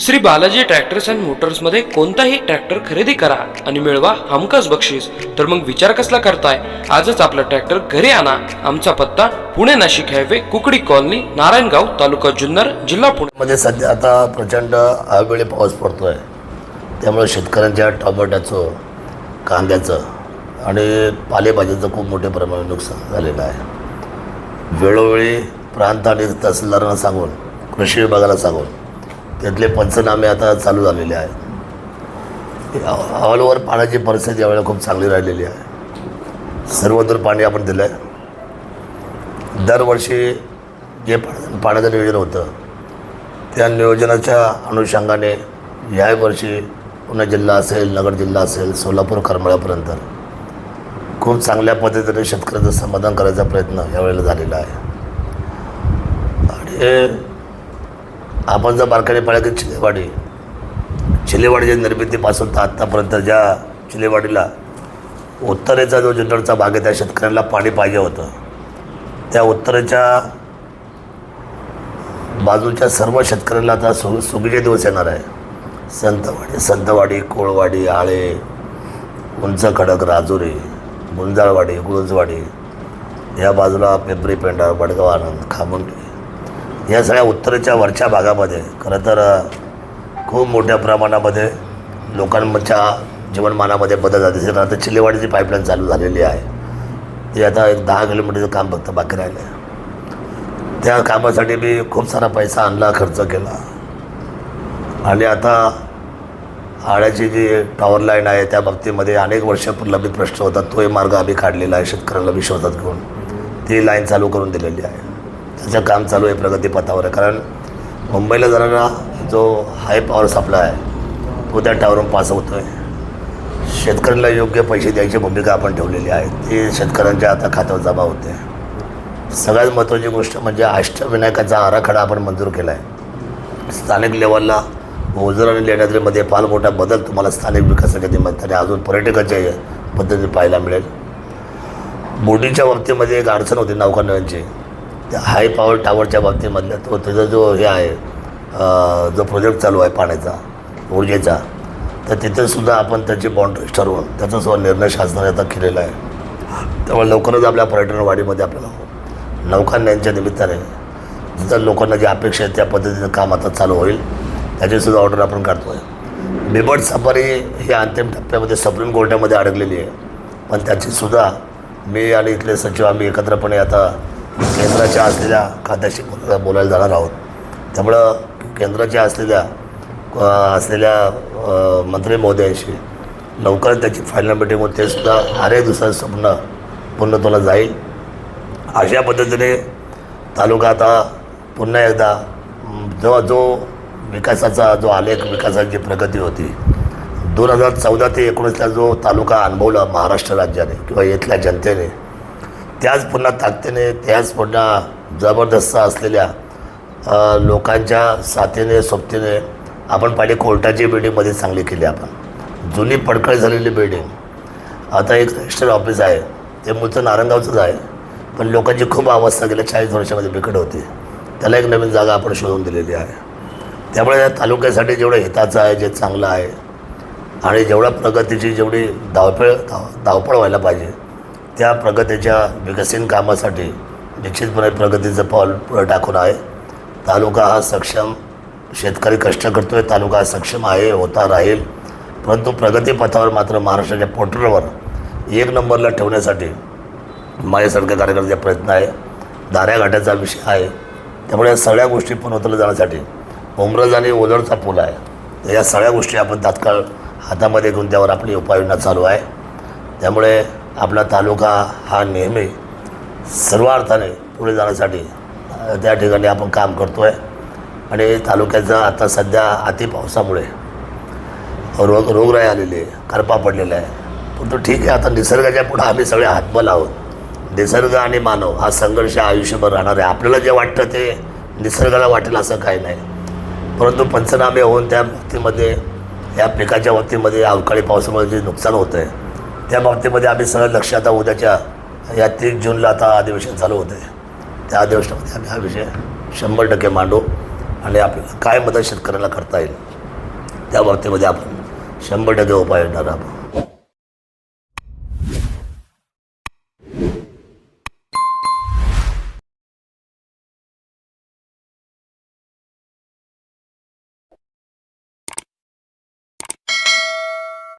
Shri Balaji tractors and मोटर्समध्ये कोणताही tractor खरेदी करा आणि मिळवा हमखास बक्षीस. तर मग विचार कसला करताय? आजच आपला ट्रॅक्टर घरी आणा. आमचा पत्ता पुणे नाशिक हायवे कुकडी कॉलनी नारायणगाव तालुका जुन्नर जिल्हा पुणे. मध्ये सध्या आता प्रचंड अवेळी पाऊस पडतो आहे त्यामुळे शेतकऱ्यांच्या टोमॅटोचं कांद्याचं आणि पालेभाज्याचं खूप मोठ्या प्रमाणात नुकसान झालेलं आहे. वेळोवेळी प्रांत आणि तहसीलदारांना सांगून कृषी विभागाला सांगून त्यातले पंचनामे आता चालू झालेले आहेत. ऑल ओव्हर पाण्याची परिस्थिती यावेळेला खूप चांगली राहिलेली आहे. सर्वदूर पाणी आपण दिलं आहे दरवर्षी जे पाण्याचं नियोजन होतं त्या नियोजनाच्या अनुषंगाने या वर्षी पुणे जिल्हा असेल नगर जिल्हा असेल सोलापूर करमाळ्यापर्यंत खूप चांगल्या पद्धतीने शेतकऱ्याचं समाधान करायचा प्रयत्न यावेळेला झालेला आहे. आणि आपण जर बारकाने पाहिलं की चिलेवाडी. चिलेवाडीच्या निर्मितीपासून तर आत्तापर्यंत ज्या चिलेवाडीला उत्तरेचा जो जुन्नरचा भाग आहे त्या शेतकऱ्यांना पाणी पाहिजे होतं. त्या उत्तरेच्या बाजूच्या सर्व शेतकऱ्यांना आता सु सुगीचे दिवस येणार आहे. संतवाडी संतवाडी कोळवाडी आळे उंच खडक राजुरी गुंजाळवाडी गुळजवाडी या बाजूला पिंपरी पेंढा बडगाव आनंद खामुंडी या सगळ्या उत्तरेच्या वरच्या भागामध्ये खरं तर खूप मोठ्या प्रमाणामध्ये लोकांच्या जीवनमानामध्ये बदल झाले कारण आता चिलेवाडीची पाईपलाईन चालू झालेली आहे. ती आता एक दहा किलोमीटरचं काम फक्त बाकी राहिलं आहे त्या कामासाठी मी खूप सारा पैसा आणला खर्च केला. आणि आता आळ्याची जी टॉवर लाईन आहे त्या बाबतीमध्ये अनेक वर्षापूर्वी प्रश्न होता तोही मार्ग आम्ही काढलेला आहे शेतकऱ्यांना विश्वासात घेऊन. ती लाईन चालू करून दिलेली आहे. त्याचं काम चालू आहे प्रगतीपथावर कारण मुंबईला जाणारा जो हाय पॉवर सप्लाय आहे तो त्या टावरून पास होतो आहे शेतकऱ्यांना योग्य पैसे द्यायची भूमिका आपण ठेवलेली आहे. ती शेतकऱ्यांच्या आता खात्यावर जमा होते. सगळ्यात महत्त्वाची गोष्ट म्हणजे अष्टविनायकाचा आराखडा आपण मंजूर केला आहे स्थानिक लेवलला ओझर आणि लेण्याद्रीमध्ये फार मोठा बदल तुम्हाला स्थानिक विकासाच्या निमित्ताने अजून पर्यटकाच्या पद्धतीने पाहायला मिळेल. बोटीच्या बाबतीमध्ये एक अडचण होती नौकानव्यांची हाय पॉवर टावरच्या बाबतीमधल्या तो त्याचा जो हे आहे जो प्रोजेक्ट चालू आहे पाण्याचा ऊर्जेचा तर तिथेसुद्धा आपण त्याची बाउंड्रीज ठरवून त्याचा सुद्धा निर्णय शासनाने आता केलेला आहे. त्यामुळे लवकरच आपल्या पर्यटनवाढीमध्ये आपल्याला हो. नौकानयांच्या निमित्ताने जिथं लोकांना जी अपेक्षा आहे त्या पद्धतीनं काम आता चालू होईल त्याचीसुद्धा ऑर्डर आपण काढतो आहे बिबट सफारी ही अंतिम टप्प्यामध्ये सुप्रीम कोर्टामध्ये अडकलेली आहे. पण त्याचीसुद्धा मी आणि इथले सचिव आम्ही एकत्रपणे आता केंद्राच्या असलेल्या खात्याशी बोलायला बोलायला जाणार आहोत. त्यामुळं केंद्राच्या असलेल्या असलेल्या मंत्री महोदयांशी लवकरच त्याची फायनल मिटिंग होते सुद्धा अरे दुसरं स्वप्न पूर्णत्वाला जाईल. अशा पद्धतीने तालुका आता पुन्हा एकदा जो जो विकासाचा जो आलेख विकासाची प्रगती होती दोन हजार चौदा ते एकोणीसला जो तालुका अनुभवला महाराष्ट्र राज्याने किंवा इथल्या जनतेने त्याच पुन्हा ताकदीने त्याच पुन्हा जबरदस्त असलेल्या लोकांच्या साथीने सोबतीने आपण पाहिले कोर्टाची बिल्डिंगमध्ये चांगली केली आपण. जुनी पडकळ झालेली बिल्डिंग आता एक रजिस्टर ऑफिस आहे. ते मूळचं नारंगावचंच आहे. पण लोकांची खूप अवस्था गेल्या चाळीस वर्षामध्ये बिकट होती. त्याला एक नवीन जागा आपण शोधून दिलेली आहे. त्यामुळे या तालुक्यासाठी जेवढं हिताचं आहे जे चांगलं आहे आणि जेवढ्या प्रगतीची जेवढी धावपळ धाव धावपळ व्हायला पाहिजे त्या प्रगतीच्या विकसित कामासाठी निश्चितपणे प्रगतीचं पाऊल पुढे टाकून आहे. तालुका हा सक्षम शेतकरी कष्ट करतो आहे तालुका हा सक्षम आहे होता राहील. परंतु प्रगतीपथावर मात्र महाराष्ट्राच्या पोर्टलवर एक नंबरला ठेवण्यासाठी माझ्यासारख्या कार्यकर्त्याचा प्रयत्न आहे. दाऱ्याघाट्याचा विषय आहे. त्यामुळे या सगळ्या गोष्टी पूर्णत्वाला जाण्यासाठी उमरज आणि ओझरचा पूल आहे. तर या सगळ्या गोष्टी आपण तात्काळ हातामध्ये घेऊन त्यावर आपली उपाययोजना चालू आहे. त्यामुळे आपला तालुका हा नेहमी सर्व अर्थाने पुढे जाण्यासाठी त्या ठिकाणी आपण काम करतो आहे आणि तालुक्याचा आता सध्या अति पावसामुळे रोग रोगराई आलेली आहे करपा पडलेला आहे. पण तो ठीक आहे आता निसर्गाच्या पुढं आम्ही सगळे हातबल आहोत. निसर्ग आणि मानव हा संघर्ष आयुष्यभर राहणार आहे. आपल्याला जे वाटतं ते निसर्गाला वाटेल असं काही नाही. परंतु पंचनामे होऊन त्या बाबतीमध्ये या पिकाच्या बाबतीमध्ये अवकाळी पावसामुळे जे नुकसान होतं आहे त्या बाबतीमध्ये आम्ही सगळं लक्ष आता उद्याच्या या तीस जूनला आता अधिवेशन चालू होतं आहे त्या अधिवेशनामध्ये आम्ही हा विषय शंभर टक्के मांडू आणि आपल्याला काय मदत शेतकऱ्याला करता येईल त्या बाबतीमध्ये आपण शंभर टक्के उपाय येणार आहोत.